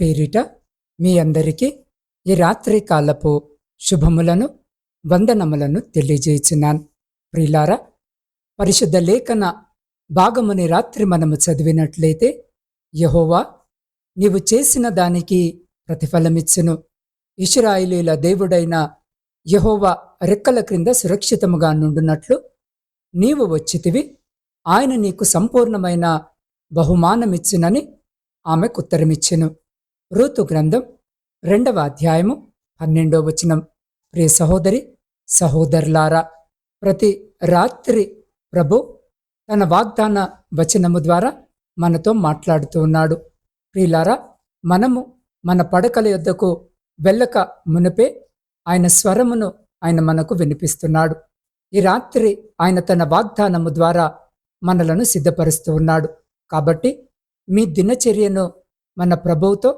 పేరిట మీ అందరికీ ఈ రాత్రి కాలపు శుభములను వందనములను తెలియజేయుచున్నాను. ప్రిలారా పరిశుద్ధ లేఖన భాగముని రాత్రి మనము చదివినట్లయితే యహోవా నీవు చేసిన దానికి ప్రతిఫలమిచ్చును. ఇస్రాయిలీల దేవుడైన యహోవా రెక్కల క్రింద సురక్షితముగా నుండునట్లు నీవు వచ్చితివి. ఆయన నీకు సంపూర్ణమైన బహుమానమిచ్చునని ఆమెకు ఉత్తరమిచ్చెను. రూతు గ్రంథం రెండవ అధ్యాయము పన్నెండో వచనం. ప్రియ సహోదరి సహోదరులారా ప్రతి రాత్రి ప్రభు తన వాగ్దాన వచనము ద్వారా మనతో మాట్లాడుతూ ఉన్నాడు. ప్రియులారా మనము మన పడకల యొద్దకు వెళ్ళక మునిపే ఆయన స్వరమును ఆయన మనకు వినిపిస్తున్నాడు. ఈ రాత్రి ఆయన తన వాగ్దానము ద్వారా మనలను సిద్ధపరుస్తూ ఉన్నాడు. కాబట్టి మీ దినచర్యను మన ప్రభువుతో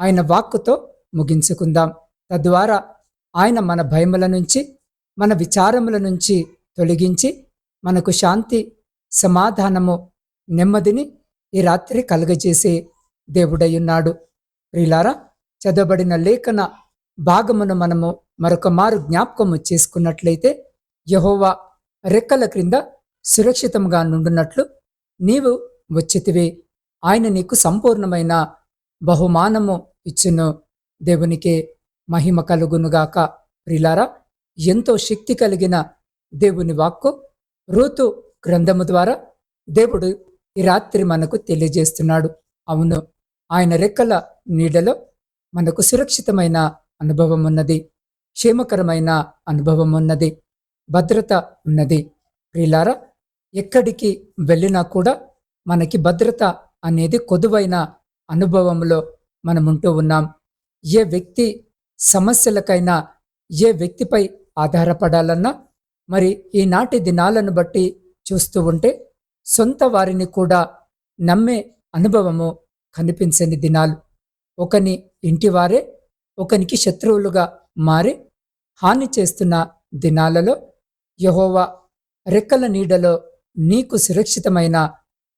ఆయన వాక్కుతో ముగించుకుందాం. తద్వారా ఆయన మన భయముల నుంచి మన విచారముల నుంచి తొలగించి మనకు శాంతి సమాధానము నెమ్మదిని ఈ రాత్రి కలుగజేసే దేవుడయ్యున్నాడు. ప్రిలారా చదవబడిన లేఖన భాగమును మనము మరొక మారు జ్ఞాపకము చేసుకున్నట్లయితే యహోవా రెక్కల క్రింద సురక్షితంగా నుండునట్లు నీవు వచ్చితివి ఆయన నీకు సంపూర్ణమైన బహుమానము ఇచ్చును. దేవునికి మహిమ కలుగునుగాక. ప్రిలారా ఎంతో శక్తి కలిగిన దేవుని వాక్కు ఋతు గ్రంథము ద్వారా దేవుడు ఈ రాత్రి మనకు తెలియజేస్తున్నాడు. అవును ఆయన రెక్కల నీడలో మనకు సురక్షితమైన అనుభవం ఉన్నది. క్షేమకరమైన అనుభవం ఉన్నది. భద్రత ఉన్నది. ప్రిలారా ఎక్కడికి వెళ్ళినా కూడా మనకి భద్రత అనేది కొదువైన అనుభవంలో మనముంటూ ఉన్నాం. ఏ వ్యక్తి సమస్యలకైనా ఏ వ్యక్తిపై ఆధారపడాలన్నా మరి ఈనాటి దినాలను బట్టి చూస్తూ ఉంటే సొంత వారిని కూడా నమ్మే అనుభవము కనిపించని దినాలు. ఒకని ఇంటివారే ఒకనికి శత్రువులుగా మారి హాని చేస్తున్న దినాలలో యహోవా రెక్కల నీడలో నీకు సురక్షితమైన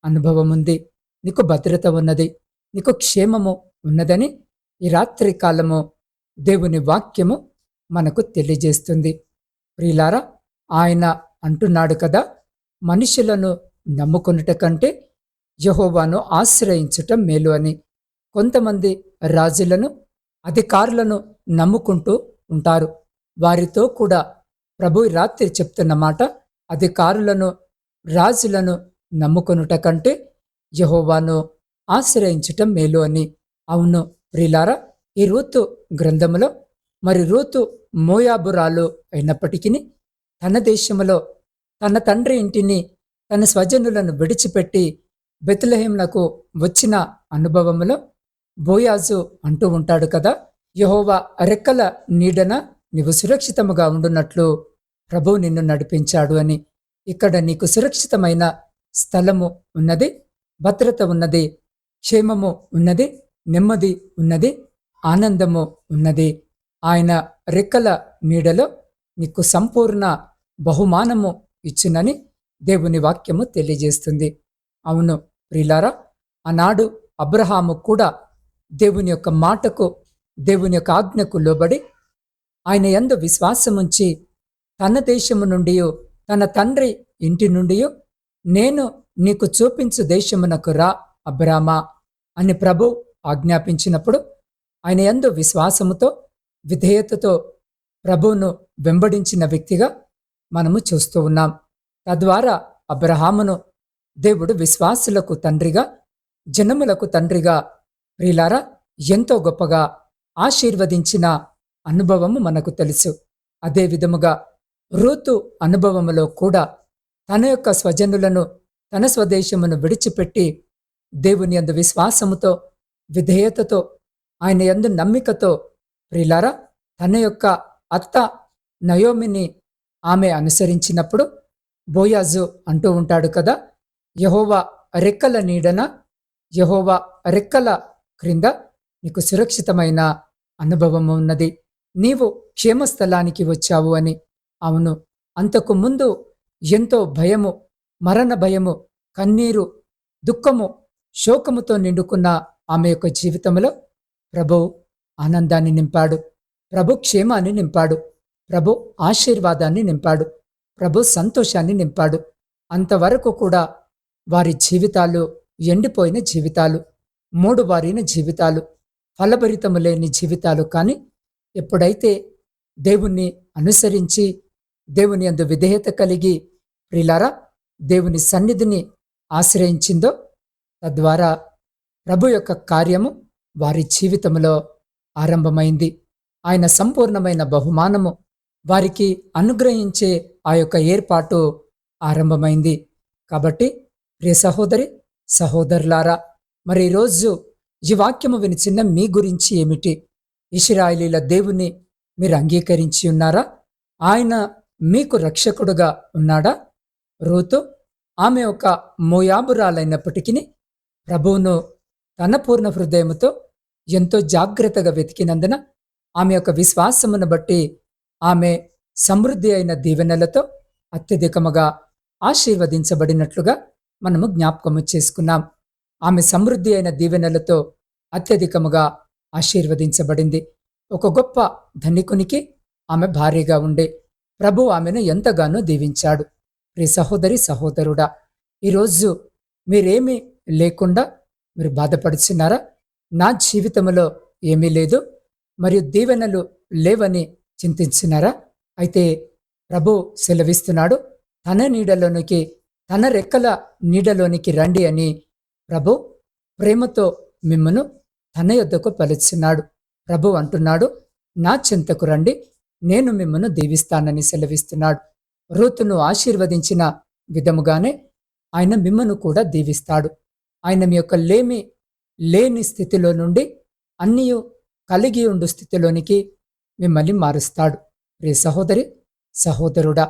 అనుభవం ఉంది నీకు భద్రత ఉన్నది. నీకు క్షేమము ఉన్నదని ఈ రాత్రి కాలము దేవుని వాక్యము మనకు తెలియజేస్తుంది. ప్రియులారా ఆయన అంటున్నాడు కదా మనుషులను నమ్ముకున్నట కంటే యహోవాను ఆశ్రయించటం మేలు అని. కొంతమంది రాజులను అధికారులను నమ్ముకుంటూ ఉంటారు. వారితో కూడా ప్రభు రాత్రి చెప్తున్న మాట అధికారులను రాజులను నమ్ముకొనుట కంటే యహోవాను ఆశ్రయించటం మేలు అని. అవును ప్రిలారా ఈ రూతు గ్రంథములో మరి రూతు మోయాబురాలు అయినప్పటికీ తన దేశములో తన తండ్రి ఇంటిని తన స్వజనులను విడిచిపెట్టి బెతులహేంలకు వచ్చిన అనుభవములో బోయాజు అంటూ ఉంటాడు కదా యహోవా రెక్కల నీడన నీవు సురక్షితముగా ఉండున్నట్లు ప్రభు నిన్ను నడిపించాడు అని. ఇక్కడ నీకు సురక్షితమైన స్థలము ఉన్నది భద్రత ఉన్నది క్షేమము ఉన్నది నెమ్మది ఉన్నది ఆనందము ఉన్నది. ఆయన రెక్కల నీడలో నీకు సంపూర్ణ బహుమానము ఇచ్చునని దేవుని వాక్యము తెలియజేస్తుంది. అవును ప్రిలారా ఆనాడు అబ్రహాము కూడా దేవుని యొక్క మాటకు దేవుని యొక్క ఆజ్ఞకు లోబడి ఆయన ఎందు విశ్వాసముంచి తన దేశము నుండి తన తండ్రి ఇంటి నుండి నేను నీకు చూపించు దేశమునకు రా అబ్రామా అని ప్రభు ఆజ్ఞాపించినప్పుడు ఆయన ఎందు విశ్వాసముతో విధేయతతో ప్రభువును వెంబడించిన వ్యక్తిగా మనము చూస్తూ ఉన్నాం. తద్వారా అబ్రహామును దేవుడు విశ్వాసులకు తండ్రిగా జనములకు తండ్రిగా ప్రిలారా ఎంతో గొప్పగా ఆశీర్వదించిన అనుభవము మనకు తెలుసు. అదే విధముగా రూతు అనుభవములో కూడా తన యొక్క స్వజనులను తన స్వదేశమును విడిచిపెట్టి దేవుని యందు విశ్వాసముతో విధేయతతో ఆయన యందు నమ్మికతో ప్రిలారా తన యొక్క అత్త నయోమిని ఆమె అనుసరించినప్పుడు బోయాజు అంటూ ఉంటాడు కదా యహోవా రెక్కల నీడన యహోవా రెక్కల క్రింద నీకు సురక్షితమైన అనుభవం ఉన్నది. నీవు క్షేమస్థలానికి వచ్చావు అని. అవును అంతకు ముందు ఎంతో భయము మరణ భయము కన్నీరు దుఃఖము శోకముతో నిండుకున్న ఆమె యొక్క జీవితంలో ప్రభు ఆనందాన్ని నింపాడు. ప్రభు క్షేమాన్ని నింపాడు. ప్రభు ఆశీర్వాదాన్ని నింపాడు. ప్రభు సంతోషాన్ని నింపాడు. అంతవరకు కూడా వారి జీవితాలు ఎండిపోయిన జీవితాలు మూడు వారిన జీవితాలు ఫలభరితము లేని జీవితాలు కానీ ఎప్పుడైతే దేవుణ్ణి అనుసరించి దేవుని అందు విధేయత కలిగి ప్రిలారా దేవుని సన్నిధిని ఆశ్రయించిందో తద్వారా ప్రభు యొక్క కార్యము వారి జీవితంలో ఆరంభమైంది. ఆయన సంపూర్ణమైన బహుమానము వారికి అనుగ్రహించే ఆ యొక్క ఏర్పాటు ఆరంభమైంది. కాబట్టి ప్రియ సహోదరి సహోదరులారా మరి ఈరోజు ఈ వాక్యము వినిచిన్న మీ గురించి ఏమిటి? ఇస్రాయలీల దేవుని మీరు అంగీకరించి ఉన్నారా? ఆయన మీకు రక్షకుడుగా ఉన్నాడా? రూతు ఆమె ఒక మోయాబురాలైనప్పటికీ ప్రభువును తన పూర్ణ హృదయముతో ఎంతో జాగ్రత్తగా వెతికినందున ఆమె యొక్క విశ్వాసమును బట్టి ఆమె సమృద్ధి అయిన దీవెనలతో అత్యధికముగా ఆశీర్వదించబడినట్లుగా మనము జ్ఞాపకము చేసుకున్నాం. ఆమె సమృద్ధి అయిన దీవెనలతో అత్యధికముగా ఆశీర్వదించబడింది. ఒక గొప్ప ధనికునికి ఆమె భార్యగా ఉండే ప్రభు ఆమెను ఎంతగానో దీవించాడు. ప్రియ సహోదరి సహోదరుడా ఈరోజు మీరేమి లేకుండా మీరు బాధపడుచున్నారా? నా జీవితంలో ఏమీ లేదు. మరియు దీవెనలు లేవని చింతించినారా అయితే ప్రభు సెలవిస్తున్నాడు తన నీడలోనికి తన రెక్కల నీడలోనికి రండి అని ప్రభు ప్రేమతో మిమ్మను తన యొద్దకు పలుచున్నాడు. ప్రభు అంటున్నాడు నా చింతకు రండి నేను మిమ్మను దీవిస్తానని సెలవిస్తున్నాడు. రూతును ఆశీర్వదించిన విధముగానే ఆయన మిమ్మను కూడా దీవిస్తాడు. ఆయన మీ యొక్క లేమి లేని స్థితిలో నుండి అన్నీ కలిగి ఉండు స్థితిలోనికి మిమ్మల్ని మారుస్తాడు. రే సహోదరి సహోదరుడా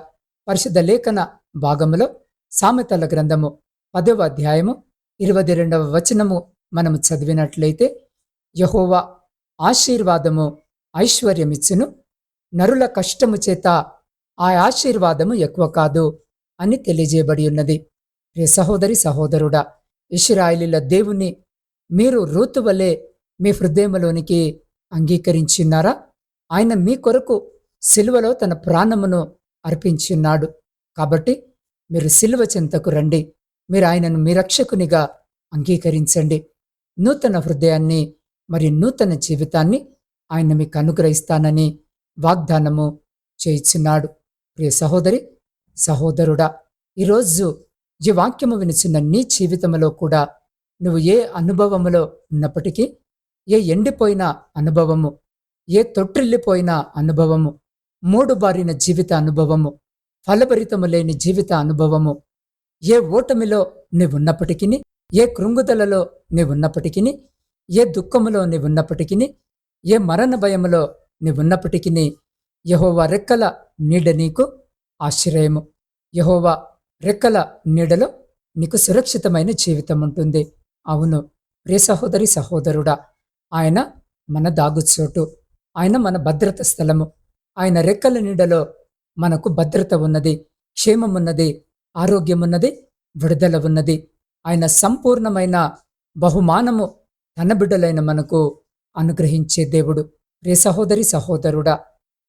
పరిశుద్ధ లేఖన భాగములో సామెతల గ్రంథము పదవ అధ్యాయము ఇరవై రెండవ వచనము మనము చదివినట్లయితే యహోవా ఆశీర్వాదము ఐశ్వర్యమిచ్చును నరుల కష్టము చేత ఆ ఆశీర్వాదము ఎక్కువ కాదు అని తెలియజేయబడి ఉన్నది. రే సహోదరి సహోదరుడా ఇస్రాయిలీల దేవుని మీరు రూతువలే మీ హృదయములోనికి అంగీకరించున్నారా ఆయన మీ కొరకు సిలువలో తన ప్రాణమును అర్పించున్నాడు కాబట్టి మీరు సిలువ చెంతకు రండి. మీరు ఆయనను మీ రక్షకునిగా అంగీకరించండి. నూతన హృదయాన్ని మరి నూతన జీవితాన్ని ఆయన మీకు అనుగ్రహిస్తానని వాగ్దానము చేయిచున్నాడు ప్రియ సహోదరి సహోదరుడా ఈరోజు ఈ వాక్యము వినిచిన నీ జీవితంలో కూడా నువ్వు ఏ అనుభవములో ఉన్నప్పటికీ ఏ ఎండిపోయిన అనుభవము ఏ తొట్టిల్లిపోయిన అనుభవము మూడు బారిన జీవిత అనుభవము ఫలభరితము లేని జీవిత అనుభవము ఏ ఓటమిలో నీవున్నప్పటికీ ఏ కృంగుదలలో నీవున్నప్పటికీ ఏ దుఃఖములో నీవున్నప్పటికీ ఏ మరణ భయములో నీవున్నప్పటికీ యహోవా రెక్కల నీడ నీకు ఆశ్రయము. యహోవా రెక్కల నీడలో నీకు సురక్షితమైన జీవితం ఉంటుంది. అవును ప్రియ సహోదరి సహోదరుడా ఆయన మన దాగుచోటు. ఆయన మన భద్రత స్థలము. ఆయన రెక్కల నీడలో మనకు భద్రత ఉన్నది క్షేమమున్నది ఆరోగ్యమున్నది విడుదల ఉన్నది. ఆయన సంపూర్ణమైన బహుమానము తన బిడ్డలైన మనకు అనుగ్రహించే దేవుడు. రే సహోదరి సహోదరుడా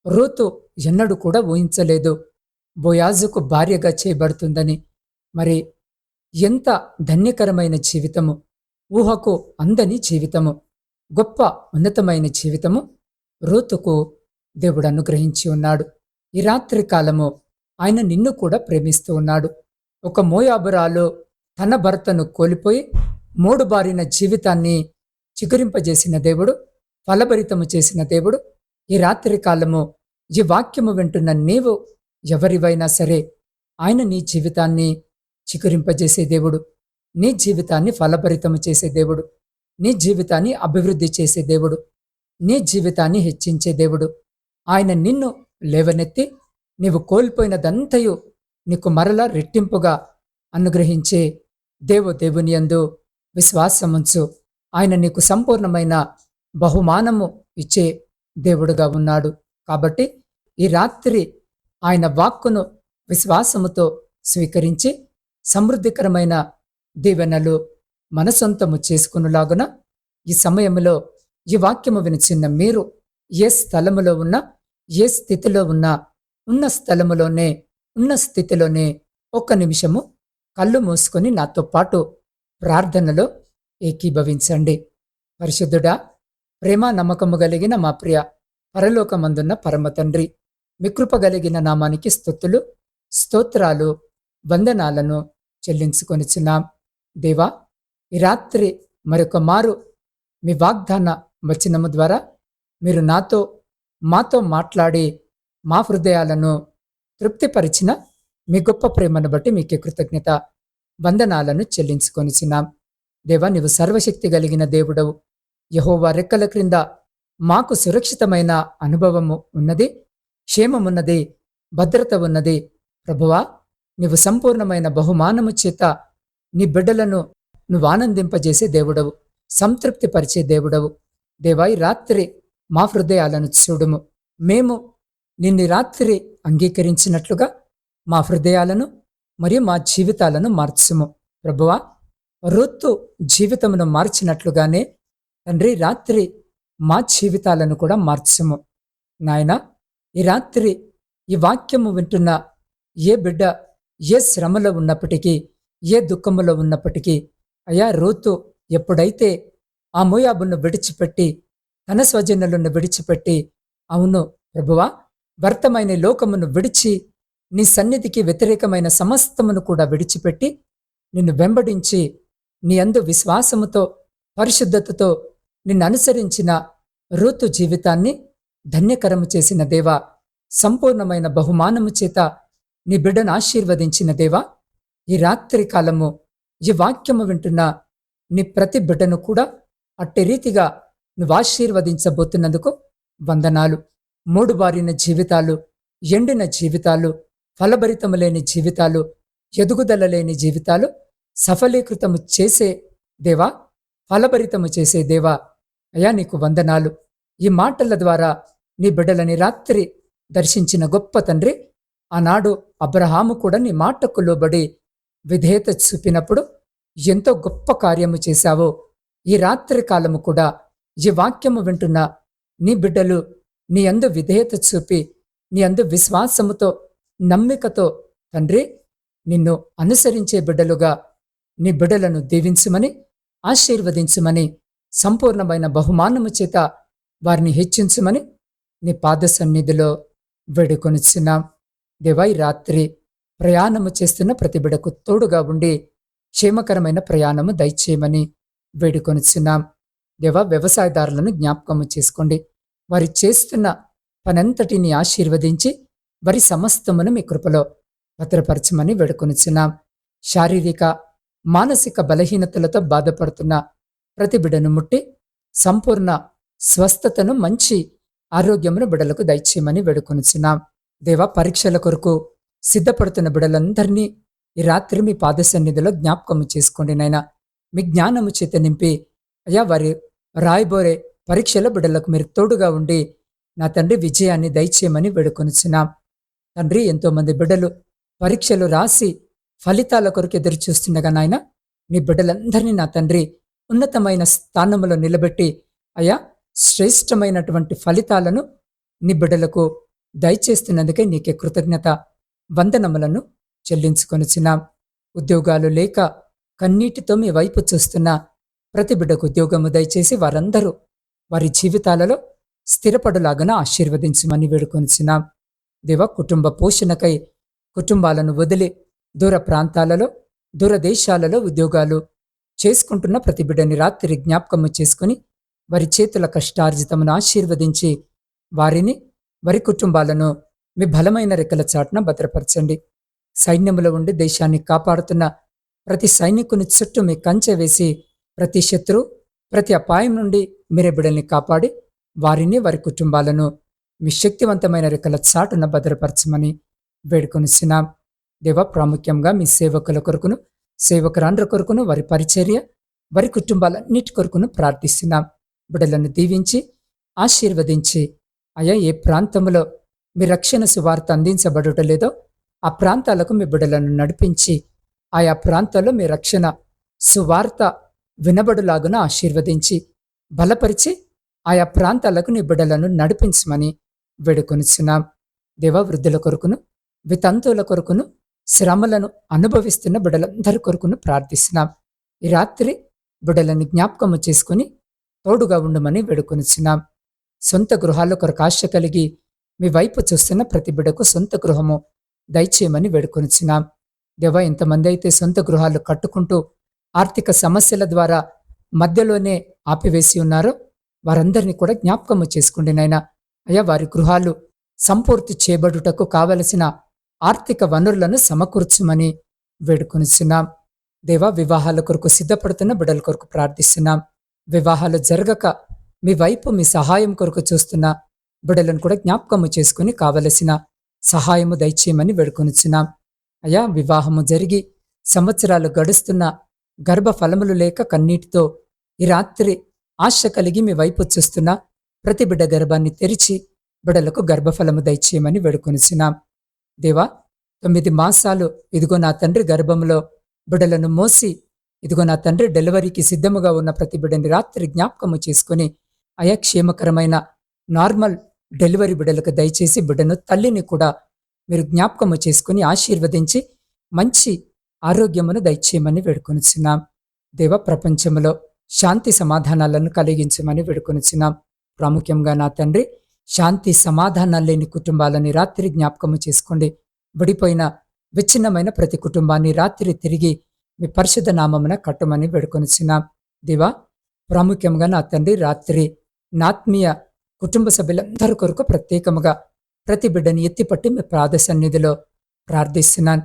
రోతు ఎన్నడూ కూడా ఊహించలేదు. బోయాజుకు భార్యగా చేయబడుతుందని మరి ఎంత ధన్యకరమైన జీవితము ఊహకు అందని జీవితము గొప్ప ఉన్నతమైన జీవితము రూతుకు దేవుడు అనుగ్రహించి ఉన్నాడు. ఈ రాత్రి కాలము ఆయన నిన్ను కూడా ప్రేమిస్తూ ఉన్నాడు. ఒక మోయాబురాలు తన భర్తను కోల్పోయి మూడు బారిన జీవితాన్ని చిగురింపజేసిన దేవుడు ఫలభరితము చేసిన దేవుడు. ఈ రాత్రి కాలము ఈ వాక్యము వింటున్న నీవు ఎవరివైనా సరే ఆయన నీ జీవితాన్ని చిగురింపజేసే దేవుడు. నీ జీవితాన్ని ఫలభరితము చేసే దేవుడు. నీ జీవితాన్ని అభివృద్ధి చేసే దేవుడు. నీ జీవితాన్ని హెచ్చించే దేవుడు. ఆయన నిన్ను లేవనెత్తి నీవు కోల్పోయినదంతయు నీకు మరలా రెట్టింపుగా అనుగ్రహించే దేవు దేవుని యందు విశ్వాసముంచు. ఆయన నీకు సంపూర్ణమైన బహుమానము ఇచ్చే దేవుడుగా ఉన్నాడు. కాబట్టి ఈ రాత్రి ఆయన వాక్కును విశ్వాసముతో స్వీకరించి సమృద్ధికరమైన దీవెనలు మనసొంతము సొంతము ఈ సమయంలో ఈ వాక్యము వినిచిన్న మీరు ఏ స్థలములో ఉన్నా ఏ స్థితిలో ఉన్నా ఉన్న స్థలములోనే ఉన్న స్థితిలోనే ఒక్క నిమిషము కళ్ళు మూసుకొని నాతో పాటు ప్రార్థనలో ఏకీభవించండి. పరిశుద్ధుడా ప్రేమ నమ్మకము కలిగిన మా ప్రియ పరలోకమందున్న పరమ తండ్రి మీ కలిగిన నామానికి స్థుతులు స్తోత్రాలు వందనాలను చెల్లించుకొనిచున్నాం. దేవా ఈ రాత్రి మరొక మారు మీ వాగ్దాన వచనము ద్వారా మీరు నాతో మాతో మాట్లాడి మా హృదయాలను తృప్తిపరిచిన మీ గొప్ప ప్రేమను బట్టి మీకే కృతజ్ఞత వందనాలను చెల్లించుకొనిచున్నాం. దేవా నీవు సర్వశక్తి కలిగిన దేవుడవు. యహోవా రెక్కల క్రింద మాకు సురక్షితమైన అనుభవము ఉన్నది. క్షేమమున్నదే భద్రత ఉన్నది ప్రభువా నీవు సంపూర్ణమైన బహుమానము చేత నీ బిడ్డలను నువ్వు ఆనందింపజేసే దేవుడవు సంతృప్తిపరిచే దేవుడవు. దేవాయి రాత్రి మా హృదయాలను చూడుము. మేము నిన్ను రాత్రి అంగీకరించినట్లుగా మా హృదయాలను మరియు మా జీవితాలను మార్చుము. ప్రభువా రొత్తు జీవితమును మార్చినట్లుగానే తండ్రి రాత్రి మా జీవితాలను కూడా మార్చుము. నాయనా ఈ రాత్రి ఈ వాక్యము వింటున్న ఏ బిడ్డ ఏ శ్రమలో ఉన్నప్పటికీ ఏ దుఃఖములో ఉన్నప్పటికీ అయా రోతు ఎప్పుడైతే ఆ మోయాబును విడిచిపెట్టి తన స్వజనులను విడిచిపెట్టి అవును ప్రభువా వ్యర్థమైన లోకమును విడిచి నీ సన్నిధికి వ్యతిరేకమైన సమస్తమును కూడా విడిచిపెట్టి నిన్ను వెంబడించి నీ అందు విశ్వాసముతో పరిశుద్ధతతో నిన్ను అనుసరించిన ఋతు జీవితాన్ని ధన్యకరము చేసిన దేవా సంపూర్ణమైన బహుమానము చేత నీ బిడ్డను ఆశీర్వదించిన దేవా ఈ రాత్రి కాలము ఈ వాక్యము వింటున్న నీ ప్రతి బిడ్డను కూడా అట్టి రీతిగా నువ్వు ఆశీర్వదించబోతున్నందుకు వందనాలు. మూడు బారిన జీవితాలు ఎండిన జీవితాలు ఫలభరితము లేని జీవితాలు ఎదుగుదల లేని జీవితాలు సఫలీకృతము చేసే దేవా ఫలభరితము చేసే దేవా అయా నీకు వందనాలు. ఈ మాటల ద్వారా నీ బిడ్డలని రాత్రి దర్శించిన గొప్ప తండ్రి ఆనాడు అబ్రహాము కూడా నీ మాటకు లోబడి విధేయత చూపినప్పుడు ఎంతో గొప్ప కార్యము చేశావో. ఈ రాత్రి కాలము కూడా ఈ వాక్యము వింటున్న నీ బిడ్డలు నీ అందు విధేయత చూపి నీ అందు విశ్వాసముతో నమ్మికతో తండ్రి నిన్ను అనుసరించే బిడ్డలుగా నీ బిడ్డలను దీవించమని ఆశీర్వదించుమని సంపూర్ణమైన బహుమానము చేత వారిని హెచ్చించుమని నీ పాద సన్నిధిలో వేడుకొనిచున్నాం దేవై రాత్రి ప్రయాణము చేస్తున్న ప్రతి బిడకు తోడుగా ఉండి క్షేమకరమైన ప్రయాణము దయచేయమని వేడుకొనిచున్నాం దేవ వ్యవసాయదారులను జ్ఞాపకము చేసుకోండి. వారి చేస్తున్న పనంతటిని ఆశీర్వదించి వారి సమస్తమును మీ కృపలో భద్రపరచమని వేడుకొనిచున్నాం శారీరక మానసిక బలహీనతలతో బాధపడుతున్న ప్రతి బిడను ముట్టి సంపూర్ణ స్వస్థతను మంచి ఆరోగ్యమును బిడలకు దయచేయమని వేడుకొనిచున్నాం. దేవ పరీక్షల కొరకు సిద్ధపడుతున్న బిడలందరినీ ఈ రాత్రి మీ పాద సన్నిధిలో జ్ఞాపకము చేసుకోండి నాయన. మీ జ్ఞానము చేత నింపి అయ్యా వారి రాయబోరే పరీక్షల బిడ్డలకు మీరు తోడుగా ఉండి నా తండ్రి విజయాన్ని దయచేయమని వేడుకొనిచున్నాం. తండ్రి ఎంతోమంది బిడ్డలు పరీక్షలు రాసి ఫలితాల కొరకు ఎదురు చూస్తుండగా నాయన నీ బిడ్డలందరినీ నా తండ్రి ఉన్నతమైన స్థానములో నిలబెట్టి అయ్యా శ్రేష్టమైనటువంటి ఫలితాలను నీ బిడ్డలకు దయచేస్తున్నందుకే నీకే కృతజ్ఞత వందనములను చెల్లించుకొనిచున్నాం. ఉద్యోగాలు లేక కన్నీటితో మీ వైపు చూస్తున్న ప్రతి బిడ్డకు ఉద్యోగము దయచేసి వారందరూ వారి జీవితాలలో స్థిరపడులాగన ఆశీర్వదించమని వేడుకొనిచున్నాం. దేవ కుటుంబ పోషణకై కుటుంబాలను వదిలి దూర ప్రాంతాలలో దూర దేశాలలో ఉద్యోగాలు చేసుకుంటున్న ప్రతి బిడ్డని రాత్రి జ్ఞాపకము చేసుకుని వారి చేతుల కష్టార్జితమును ఆశీర్వదించి వారిని వారి కుటుంబాలను మీ బలమైన రెక్కల చాటున భద్రపరచండి. సైన్యములో ఉండి దేశాన్ని కాపాడుతున్న ప్రతి సైనికుని చుట్టూ మీ కంచె వేసి ప్రతి శత్రు ప్రతి అపాయం నుండి మీరే బిడల్ని కాపాడి వారిని వారి కుటుంబాలను మీ శక్తివంతమైన రెక్కల చాటున భద్రపరచమని వేడుకొనిస్తున్నాం దేవ ప్రాముఖ్యంగా మీ సేవకుల కొరకును సేవకురాండ్ర కొరకును వారి పరిచర్య వారి కుటుంబాలన్నిటి కొరకును ప్రార్థిస్తున్నాం. బిడలను దీవించి ఆశీర్వదించి అయా ఏ ప్రాంతంలో మీ రక్షణ సువార్త అందించబడుట లేదో ఆ ప్రాంతాలకు మీ బిడలను నడిపించి ఆయా ప్రాంతాల్లో మీ రక్షణ సువార్త వినబడులాగున ఆశీర్వదించి బలపరిచి ఆయా ప్రాంతాలకు నీ బిడ్డలను నడిపించమని వేడుకొనిచున్నాం. దేవవృద్ధుల కొరకును వితంతువుల కొరకును శ్రమలను అనుభవిస్తున్న బిడ్డలందరి కొరకును ప్రార్థిస్తున్నాం. ఈ రాత్రి బిడ్డలను జ్ఞాపకము చేసుకుని తోడుగా ఉండమని వేడుకొనిచున్నాం. సొంత గృహాల కొరకు ఆశ కలిగి మీ వైపు చూస్తున్న ప్రతి బిడ్డకు సొంత గృహము దయచేయమని వేడుకొనిచున్నాం. దేవ ఇంతమంది అయితే సొంత గృహాలు కట్టుకుంటూ ఆర్థిక సమస్యల ద్వారా మధ్యలోనే ఆపివేసి ఉన్నారో. వారందరినీ కూడా జ్ఞాపకము చేసుకోండి నాయన. అయ్యా వారి గృహాలు సంపూర్తి చేయబడుటకు కావలసిన ఆర్థిక వనరులను సమకూర్చమని వేడుకొనిచున్నాం. దేవా వివాహాల కొరకు సిద్ధపడుతున్న బిడ్డల కొరకు ప్రార్థిస్తున్నాం. వివాహాలు జరగక మీ వైపు మీ సహాయం కొరకు చూస్తున్న బిడలను కూడా జ్ఞాపకము చేసుకుని కావలసిన సహాయము దయచేయమని వేడుకొనిచున్నాం. అయ్యా వివాహము జరిగి సంవత్సరాలు గడుస్తున్న గర్భ ఫలములు లేక కన్నీటితో ఈ రాత్రి ఆశ కలిగి మీ వైపు చూస్తున్న ప్రతి బిడ్డ గర్భాన్ని తెరిచి బిడలకు గర్భఫలము దయచేయమని వేడుకొనిచున్నాం. దేవా తొమ్మిది మాసాలు ఇదిగో నా తండ్రి గర్భంలో బిడలను మోసి ఇదిగో నా తండ్రి డెలివరీకి సిద్ధముగా ఉన్న ప్రతి బిడ్డని రాత్రి జ్ఞాపకము చేసుకుని అయా క్షేమకరమైన నార్మల్ డెలివరీ బిడ్డలకు దయచేసి బిడ్డను తల్లిని కూడా మీరు జ్ఞాపకము చేసుకుని ఆశీర్వదించి మంచి ఆరోగ్యమును దయచేయమని వేడుకొనిచున్నాం. దేవ ప్రపంచంలో శాంతి సమాధానాలను కలిగించమని వేడుకొనిచున్నాం. ప్రాముఖ్యంగా నా తండ్రి శాంతి సమాధానాలు లేని కుటుంబాలని రాత్రి జ్ఞాపకము చేసుకోండి. విడిపోయిన విచ్ఛిన్నమైన ప్రతి కుటుంబాన్ని రాత్రి తిరిగి మీ పరిశుద్ధ నామమున కట్టమని వేడుకొనిచున్నాం. దివా ప్రాముఖ్యంగా నా తండ్రి రాత్రి నాత్మీయ కుటుంబ సభ్యులందరి కొరకు ప్రత్యేకముగా ప్రతి బిడ్డని ఎత్తిపట్టి మీ ప్రాద సన్నిధిలో ప్రార్థిస్తున్నాను.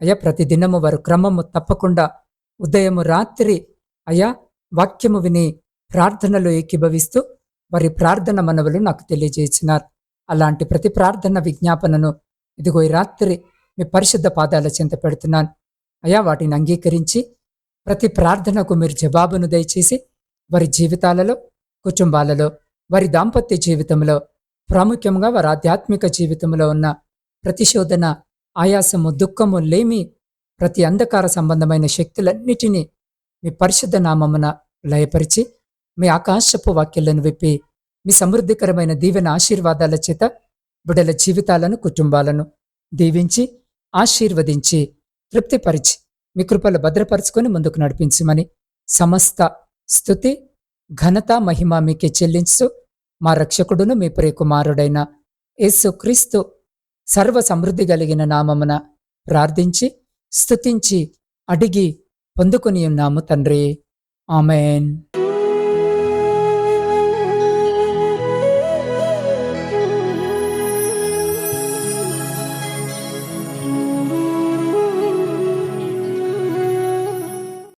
అయ్యా ప్రతి దినము వారు క్రమము తప్పకుండా ఉదయము రాత్రి అయ్యా వాక్యము విని ప్రార్థనలో ఏకీభవిస్తూ వారి ప్రార్థన మనవులు నాకు తెలియజేసినారు. అలాంటి ప్రతి ప్రార్థన విజ్ఞాపనను ఇదిగో ఈ రాత్రి మీ పరిశుద్ధ పాదాల చింత పెడుతున్నాను. అయా వాటిని అంగీకరించి ప్రతి ప్రార్థనకు మీరు జవాబును దయచేసి వారి జీవితాలలో కుటుంబాలలో వారి దాంపత్య జీవితంలో ప్రాముఖ్యంగా వారి ఆధ్యాత్మిక జీవితంలో ఉన్న ప్రతిశోధన ఆయాసము దుఃఖము లేమి ప్రతి అంధకార సంబంధమైన శక్తులన్నిటినీ మీ పరిశుద్ధ నామమున లయపరిచి మీ ఆకాశపు వాక్యాలను విప్పి మీ సమృద్ధికరమైన దీవెన ఆశీర్వాదాల చేత బిడల జీవితాలను కుటుంబాలను దీవించి ఆశీర్వదించి తృప్తిపరిచి మీ కృపలు భద్రపరుచుకొని ముందుకు నడిపించమని సమస్త స్థుతి ఘనత మహిమ మీకే చెల్లించు మా రక్షకుడును మీ ప్రియకుమారుడైన యేసు క్రీస్తు సర్వ సమృద్ధి కలిగిన నామమున ప్రార్థించి స్థుతించి అడిగి పొందుకుని ఉన్నాము తండ్రి. ఆమెన్.